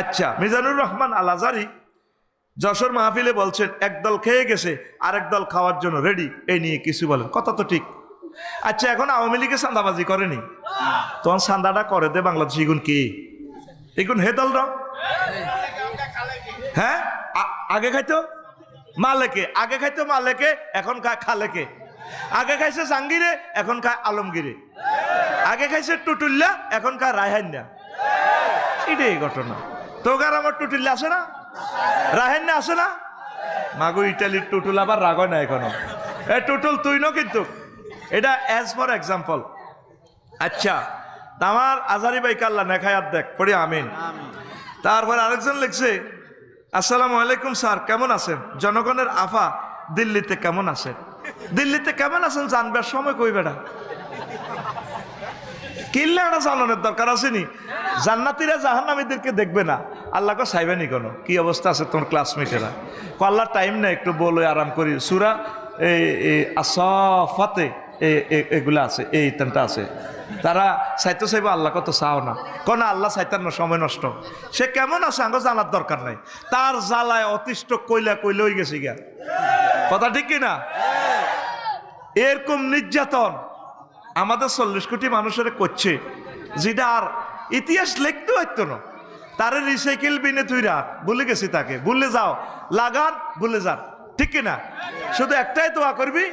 আচ্ছা মিজানুর রহমান আল আজারি যশোর মাহফিলে বলছেন, একদল খেয়ে গেছে, আরেক দল খাওয়ার জন্য রেডি এই নিয়ে কিছু বলেন। কথা তো ঠিক। আচ্ছা এখন আওয়ামী লীগে চাঁদাবাজি করেনি। তখন চাঁদাটা করে দে বাংলাদেশ, এগুন কি? এগুন হে দল হ্যাঁ? আগে খাইতো? মালেকে। আগে খাইতো মালেকে, এখন খায় খালেকে। আগে খাইছে জাঙ্গিরে এখন খায় আলমগিরে। আগে খাইছে টুটুল্লা, এখন খায় রায়হান্না এটাই ঘটনা। তোকার আমার টুটুল্লা আছে না? রাহেন্না আছে না? মাগো, ইটালির টুটুল আবার রাগ না এখনও। এ টুটুল, তুই ন কিন্তু। এটা অ্যাজ ফর এক্সাম্পল আচ্ছা আমার আজারি ভাই কাল্লা নেখায়াত দেখ, পড়ি আমিন। তারপর আরেকজন লিখছে, আসসালামু আলাইকুম স্যার, কেমন আছেন? জনগণের আফা দিল্লিতে কেমন আছেন দিল্লিতে কেমন আছেন জানবার সময় কই বেড়া কিনলে একটা জানানোর দরকার আসেনি? জান্নাতিরা জাহান্নামীদেরকে দেখবে না। আল্লাহকে চাইবেনি কোনো? কি অবস্থা আছে তোমার ক্লাসমেটেরা আল্লাহ টাইম নেই, একটু বলো আরাম করি। সুরা এই আসফাতে এগুলো আছে এই ইতানটা আছে। তারা চাইতে চাইব আল্লাহ কত চাও না। কোন আল্লাহ চাইতার না, সময় নষ্ট। সে কেমন আছে? আঙ্গ জানার দরকার নাই। তার জ্বালায় অতিষ্ঠ কইলা কইলে হয়ে গেছে গিয়া। কথা ঠিক কি না এরকম নির্যাতন আমাদের চল্লিশ কোটি মানুষের করছে যেটা আর ইতিহাস লিখতে হইতো না। তারে রিসাইকেল বিনে তুই রাখ ভুলে গেছি তাকে। ভুলে যাও। লাগান বলে যান। ঠিক কিনা শুধু একটাই দোয়া করবি